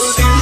will be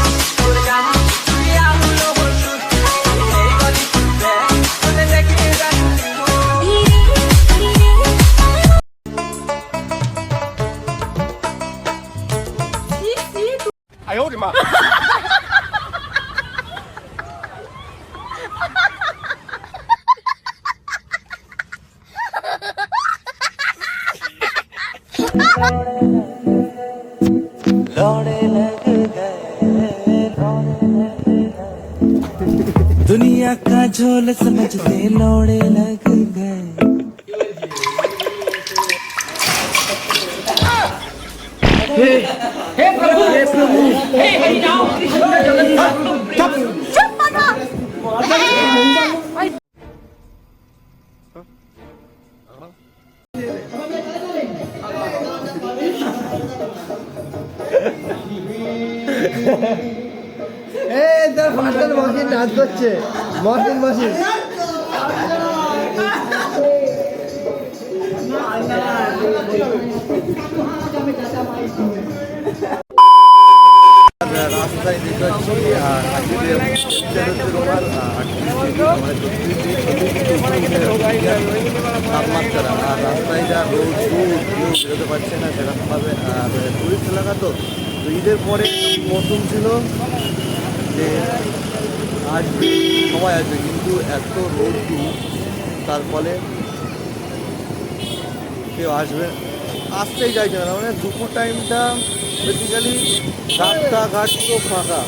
রাস্তায় দেখতে পাচ্ছি আজকে হচ্ছে তাপমাত্রা আর রাস্তায় যা রোদ রোদ কেউ বেরোতে পারছে না, সেরকমভাবে টুরিস্ট এলাকা তো। তো ঈদের পরে মৌসুম ছিল যে আসবে, সবাই আসবে, কিন্তু এত রোদ তার ফলে কেউ আসবে, আসতেই চাইছে না। মানে দুপুর টাইমটা বেসিক্যালি রাস্তাঘাট পুরো ফাঁকা।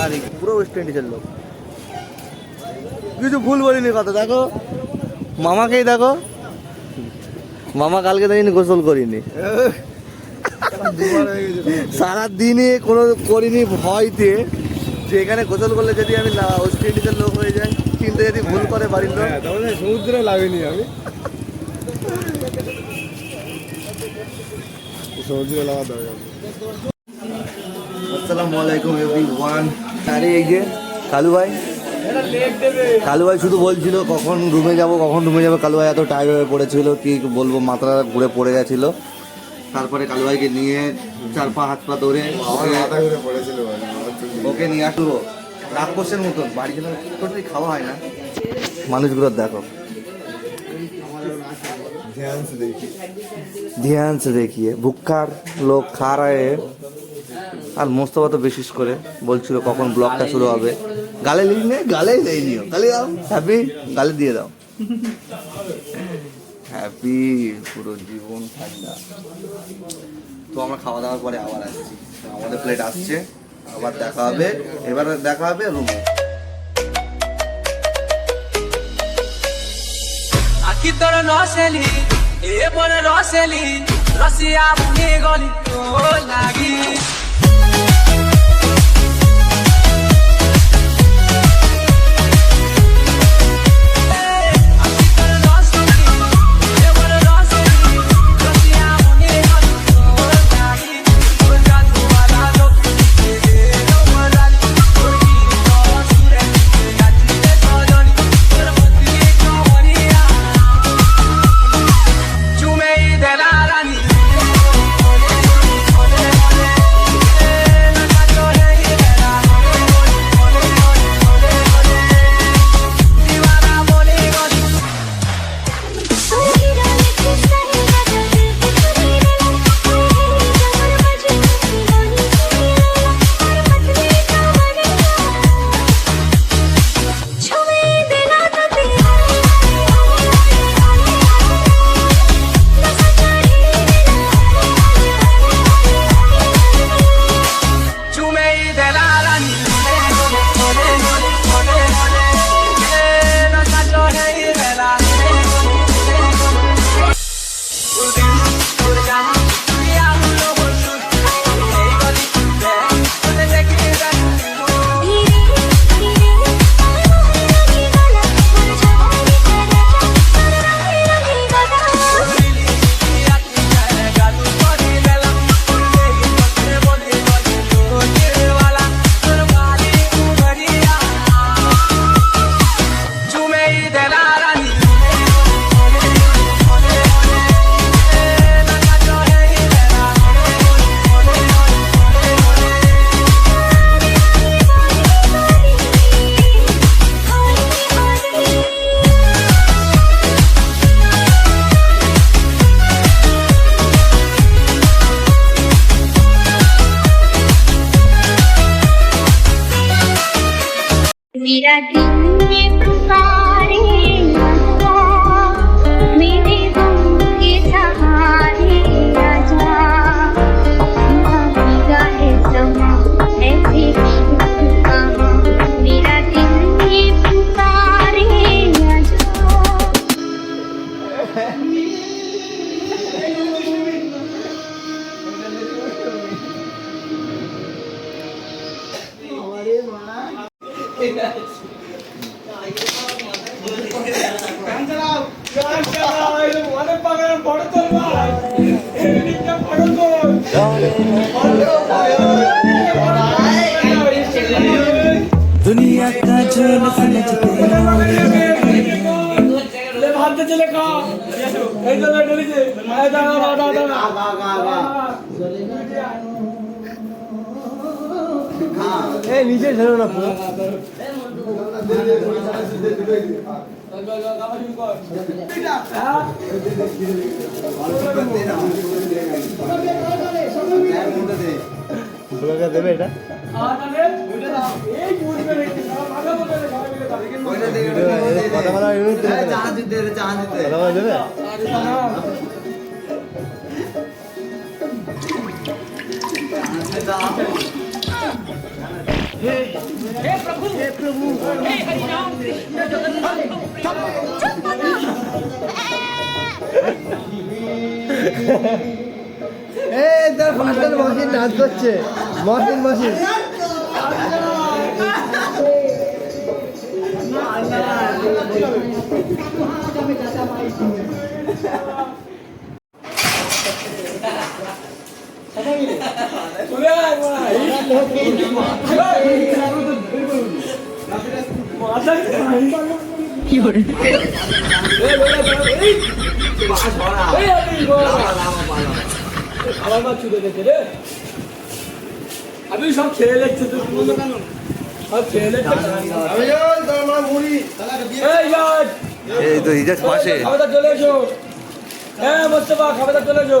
আর, পুরো ওয়েস্ট ইন্ডিজের লোক। কিছু ভুল বলিনি কথা, দেখো। মামাকেই দেখো। মামা কালকে দেখিনি, গোসল করিনি। সারা দিনে কোনো করিনি ভয়তে যে এখানে গোসল করলে যদি আমি ওয়েস্ট ইন্ডিজের লোক হয়ে যাই। কিন্তু যদি ভুল করে বাড়ির লোক। সমুদ্রে লাগেনি আমি। সমুদ্রে লাগা দরকার আসসালামু আলাইকুম এভরি ওয়ান আরে এই যে কালু ভাই। কালু ভাই শুধু বলছিল কখন রুমে যাব কখন রুমে যাব। কালু ভাই এত টায়ার্ড হয়ে পড়েছিল কি বলব মাথাটা ঘুরে পড়ে গেছিল। তারপরে কালু ভাইকে নিয়ে চার পা হাত পা ধরে মানে ওকে নিয়ে আসব। রাক্ষসের মতন বাড়িতে টোটালি খাওয়া হয় না। মানুষগুলো দেখো। ধ্যান সে দেখিয়ে ভুক্ষার লোক খারায় আর মোস্তফা তো বিশেষ করে বলছিল কখন ব্লগটা শুরু হবে। গালে লিখ নে গালে এই নিও। গালে দাও হ্যাপি? গালে দিয়ে দাও। হ্যাপি পুরো জীবন ঠান্ডা। তো আমরা খাওয়া দাওয়ার পরে আবার আসছি। আমাদের প্লেট আসছে। আবার দেখা হবে। এবার দেখা হবে রুমে। আকি তোর নসেলি, এ বড় রসেলি, রসিয়া মুনি গলি তো লাগি। নিচে ছেড়ো না পুরো। দেবে এটা এই বুঝবে রে ভালো মতো কথা বলা এই তার ফাটার মশিন নাচ করছে। মশিন মশিন কি করে আমার মা চুদে গেছে রে আমি সব খেয়ে যাচ্ছে তো সব খেয়ে যাচ্ছে এই তো পাশে খাবারটা চলে এসো। হ্যাঁ মোস্তফা খাবারটা চলে এসো।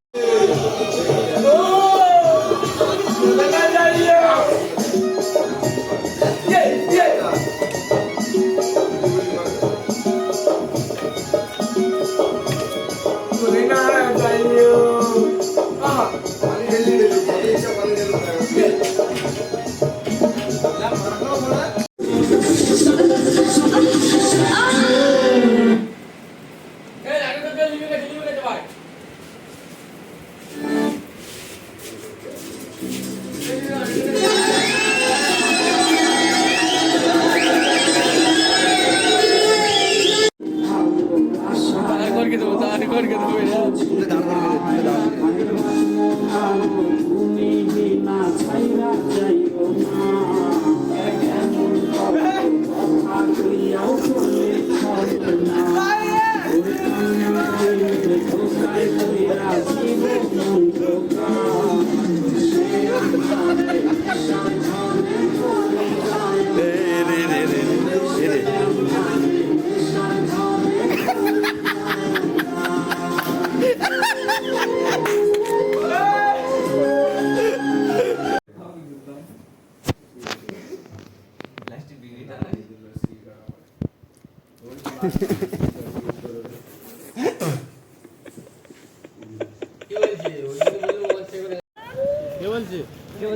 কি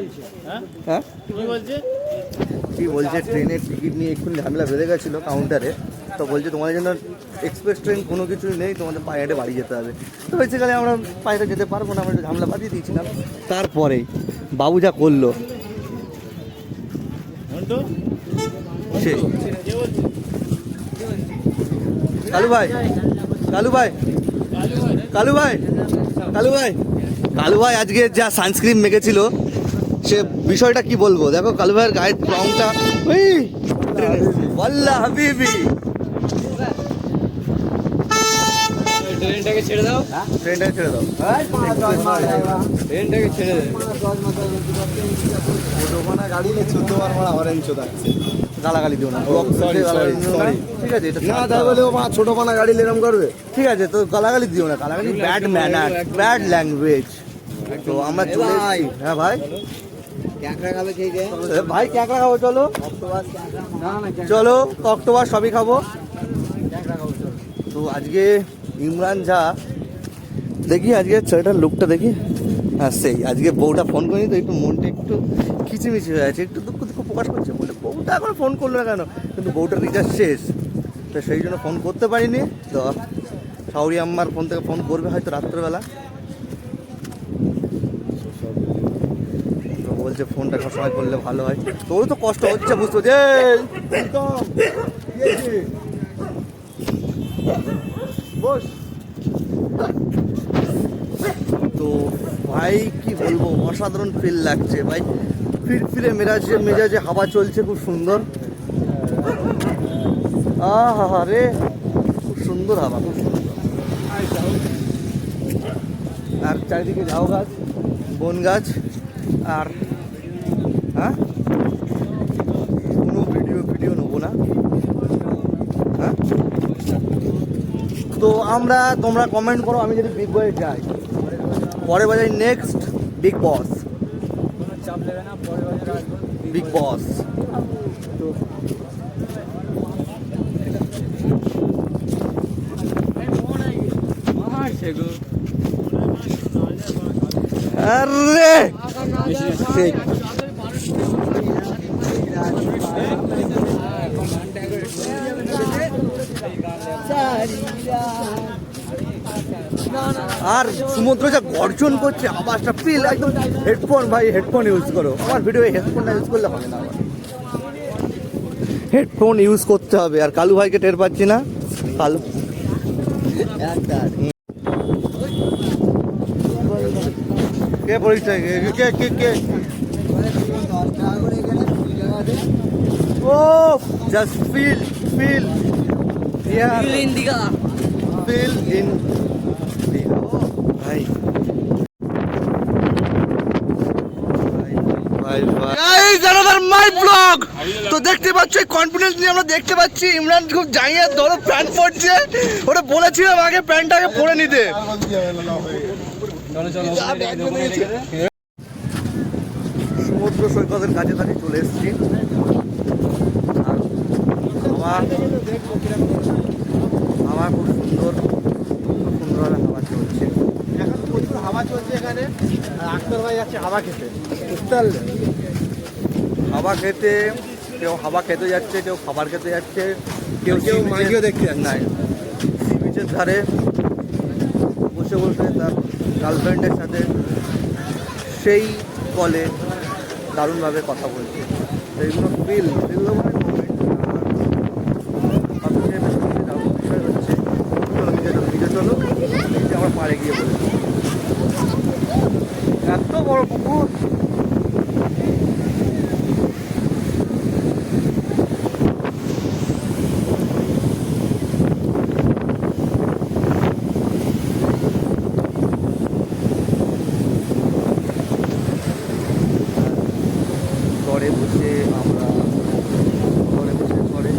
বলছে? ট্রেনের টিকিট নিয়ে এক্ষুনি ঝামেলা বেড়ে গেছিল কাউন্টারে তো বলছে তোমাদের জন্য এক্সপ্রেস ট্রেন কোনো কিছু নেই তোমাদের পায়ে হেঁটে বাড়ি যেতে হবে। তো বেসিক্যালি আমরা পায়ে হেঁটে যেতে পারব না আমরা ঝামেলা বাঁধিয়ে দিয়েছিলাম। তারপরে বাবু যা করল কালু ভাই কালু ভাই কালু ভাই কালু ভাই কালু ভাই। আজকে যা সানস্ক্রিন মেখেছিল সে বিষয়টা কি বলব? দেখো কালু ভাইয়ের গায়ের রংটা ওয়াল্লা হাবিবি। ট্রেনটাকে ছেড়ে দাও। ট্রেনটা ছেড়ে দাও। ট্রেনটাকে ছেড়ে দে দোকানে গাড়ি নিয়ে চোদ্দ বার মারা আমার থাকছে গালাগালি দিও না। sorry, গালাগালি দিও না। ঠিক আছে না তাই বলে ও মা ছোট পানা গাড়ি করবে। ঠিক আছে তো গালাগালি দিও না গালাগালি ব্যাড ম্যানার ব্যাড ল্যাঙ্গুয়েজ তো আমরা চলে। হ্যাঁ ভাই? ভাই ক্যাঁকড়া খাব চলো। চলো অক্টোবর সবই খাব। তো আজকে ইমরান ঝা দেখি আজকে ছেলেটার লুকটা দেখি। হ্যাঁ সেই আজকে বউটা ফোন করিনি তো একটু মনটা একটু খিচিমিচি হয়ে আছে একটু দুঃখ দুঃখ প্রকাশ করছে। বলে বউটা এখন ফোন করল না কেন? কিন্তু বউটার রিচার্জ শেষ। তো সেই জন্য ফোন করতে পারিনি। তো সাউরি আম্মার ফোন থেকে ফোন করবে হয়তো রাত্রেবেলা। বলছে, ফোনটা এখন সময় করলে ভালো হয়। তোরও তো কষ্ট হচ্ছে, বুঝতো যে তো ভাই, কি বলব, অসাধারণ ফিল লাগছে, ভাই। ফির ফিরে মেজাজে মেজাজে হাওয়া চলছে, খুব সুন্দর। আহা রে, খুব সুন্দর হাওয়া, খুব সুন্দর। আর চারিদিকে ঝাউ গাছ, বন গাছ, আর হ্যাঁ কোনো ভিডিও ভিডিও নেব না হ্যাঁ তো আমরা তোমরা কমেন্ট করো আমি যদি বিগ বয়ে যাই। পরে বাজাই নেক্সট বিগ বস বাজারে বিগ বস আরে আর সমুদ্র যা গর্জন করছে আওয়াজটা ফিল একদম হেডফোন ভাই হেডফোন ইউজ করো। আমার ভিডিও হেডফোনটা ইউজ করলে হবে না। হেডফোন ইউজ করতে হবে। আর কালু ভাইকে টের পাচ্ছি না? কালু। কে পরিচয়? কে কে কে ও just feel feel feel in ভাই মাই ব্লগ। তো দেখতে পাচ্ছ কনফিডেন্স নিয়ে আমরা দেখতে পাচ্ছি ইমরান খুব জাইয়ে ধরো প্যান্ট পরছে। ওটা বলেছিলাম আগে প্যান্টটাকে পরে নিতে। সমুদ্র সৈকতের কাছে কাছে চলে এসেছি আর হাওয়া হাওয়া খুব সুন্দর সুন্দরভাবে হাওয়া চলছে এখন প্রচুর হাওয়া চলছে এখানে, আর আক্তার ভাই যাচ্ছে হাওয়া খেতে। বুঝতে হাওয়া খেতে কেউ হাওয়া খেতে যাচ্ছে কেউ খাবার খেতে যাচ্ছে কেউ কেউ beach-এ- দেখতে। নাই। সি বিচের ধারে বসে বসে তার গার্লফ্রেন্ডের সাথে সেই কলে দারুণভাবে কথা বলছে। এইগুলো ফিল ফিল বিষয় হচ্ছে চলো আমার পাড়ে গিয়ে বলে এত বড় পুকুর ঘরে বসে আমরা ঘরে বসে ঘরে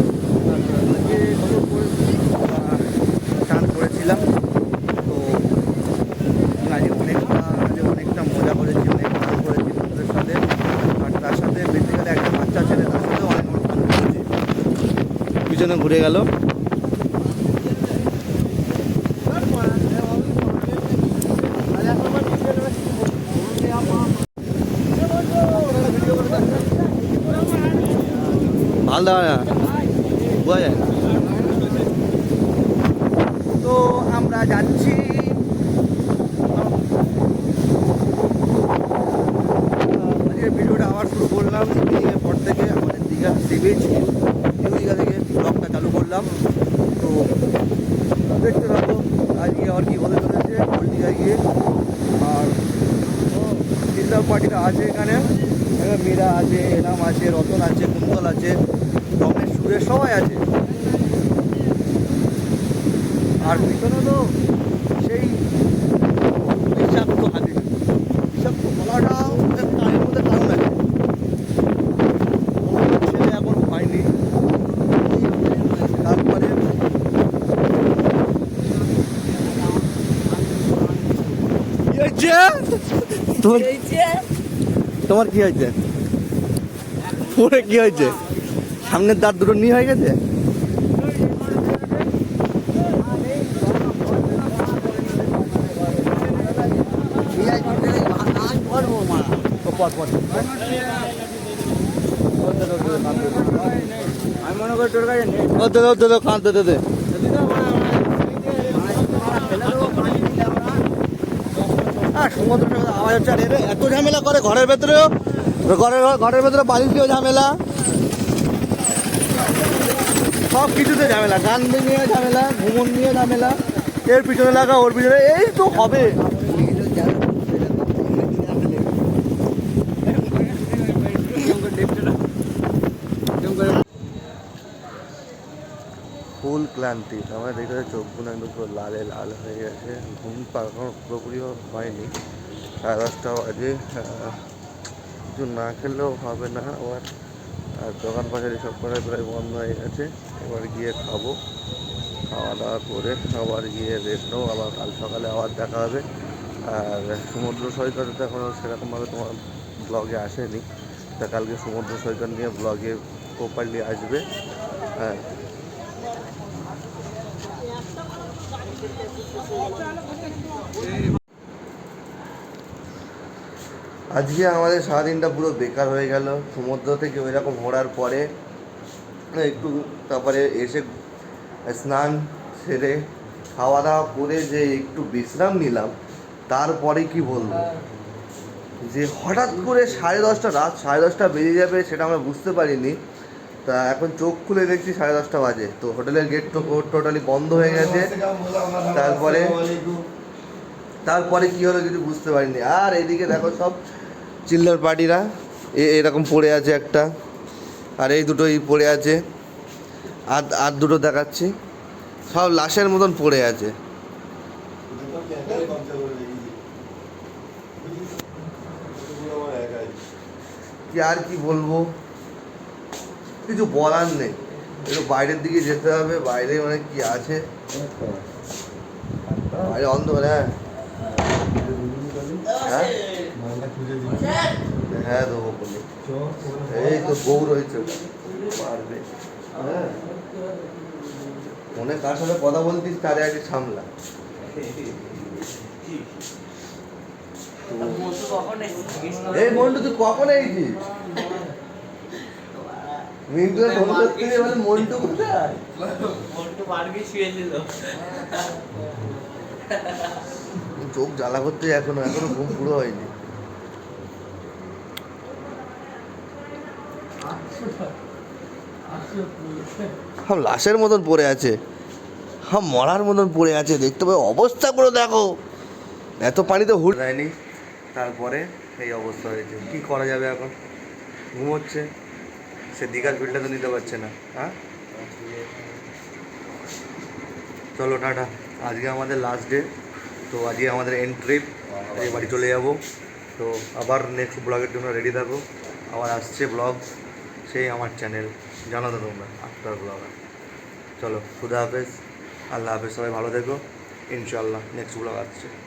আজকে খবর করে স্নান করেছিলাম তো আজকে অনেকটা আজকে অনেকটা মজা করেছি অনেক গান করেছি বন্ধুদের সাথে আর তার সাথে বেসিক্যালি একটা বাচ্চা ছেলে তার সাথে অনেক অনুষ্ঠান করেছি পিছনে ঘুরে গেল। ভালো দেওয়া না বোঝা যায় না। তো আমরা যাচ্ছি আজকে ভিডিওটা আবার শুরু করলাম দীঘার পর থেকে আমাদের Digha sea beach new Digha থেকে ব্লগটা চালু করলাম তো দেখতে থাকো আজকে আবার কি হতে চলেছে গিয়ে। আর চিন্তা পার্টিরা আছে এখানে মীরা আছে, এনাম আছে, রতন আছে, কুন্তল আছে, রমেশ, সুরেশ, সবাই আছে। আর পিছনে তো সেই বিষাক্ত হাতি বিষাক্ত গলাটাও তারের মধ্যে কারণ আছে কোনো ছেলে এখন হয়নি হয়েছে তোমার তোমার কি হয়েছে? পরে কি হয়েছে? সামনের দাঁত দুটো নিয়ে হয়ে গেছে? আমি মনে করি তোর কাছে নেই। কাঁদতে দে দে হ্যাঁ এত ঝামেলা করে ঘরের ভেতরেও, ঘরের ঘরের ভেতরে বালিশ দিয়েও ঝামেলা। সব কিছুতে ঝামেলা, গান নিয়ে ঝামেলা, ঘুমন নিয়ে ঝামেলা, এর পিছনে লাগা, ওর পিছনে, এই তো হবে। ফুল ক্লান্তি, আমার দেখে চোখগুলো একদম পুরো লালে লাল হয়ে গেছে, ঘুম পাকানো পুরোপুরিও হয়নি। সাড়ে দশটা বাজে কিছু না খেলেও হবে না আবার। আর দোকান পাশারি সব কটাই প্রায় বন্ধ হয়ে গেছে। এবার গিয়ে খাব। খাওয়া দাওয়া করে আবার গিয়ে রেস্ট নেব। আবার কাল সকালে আবার দেখা হবে। আর সমুদ্র সৈকতে তো এখনও সেরকমভাবে তোমার ব্লগে আসেনি। তা কালকে সমুদ্র সৈকত নিয়ে ব্লগে প্রপারলি আসবে। হ্যাঁ। আজকে আমাদের সারাদিনটা পুরো বেকার হয়ে গেল। সমুদ্র থেকে ওই রকম ঘোরার পরে, একটু তারপরে এসে স্নান সেরে খাওয়া দাওয়া করে যে একটু বিশ্রাম নিলাম, তারপরে কি বলব? যে হঠাৎ করে সাড়ে দশটা, রাত সাড়ে দশটা বেজে যাবে সেটা আমরা বুঝতে পারিনি। তা এখন চোখ খুলে দেখছি সাড়ে দশটা বাজে। তো হোটেলের গেট তো টোটালি বন্ধ হয়ে গেছে। তারপরে তারপরে কি হলো কিছু বুঝতে পারিনি। আর এদিকে দেখো সব চিল্লার পার্টিরা এরকম পড়ে আছে একটা। আর এই দুটোই পড়ে আছে। আর আর দুটো দেখাচ্ছি। সব লাশের মতন পড়ে আছে। আর কি বলব? কিছু বলার নেই। একটু বাইরের দিকে যেতে হবে। বাইরে মানে কি আছে। বাইরে অন্ধকার হ্যাঁ। হ্যাঁ? হ্যাঁ দেবো বলি। এই তো বউ রয়েছে। পারবে। হ্যাঁ। মনে কার সাথে কথা বলতিস তারে আগে সামলা। এই মন্টু তুই কখন এইছিস মিন্টু ফোন করতে গিয়ে বলে মন্টু কোথায়? চোখ জ্বালা করতে এখনও এখনও ঘুম পুরো হয়নি। হাম লাশের মতন পড়ে আছে। হ্যাঁ মরার মতন পড়ে আছে। দেখতে পাই অবস্থা করে দেখো। এত পানিতে হুট যায়নি। তারপরে এই অবস্থা হয়েছে। কি করা যাবে এখন? ঘুমোচ্ছে সে দীঘার বিলটা তো নিতে পারছে না। হ্যাঁ? চলো, টাটা। আজকে আমাদের লাস্ট ডে তো আজকে আমাদের এন্ড ট্রিপ বাড়ি চলে যাব। তো আবার নেক্সট ব্লগের জন্য রেডি থাকো। আবার আসছে ব্লগ সেই আমার চ্যানেল জানা তো তোমরা আফটার ব্লগার চলো, খুদা হাফেজ, আল্লাহ হাফেজ, সবাই ভালো থেকো। ইনশাল্লাহ নেক্সট ব্লগ আসছে।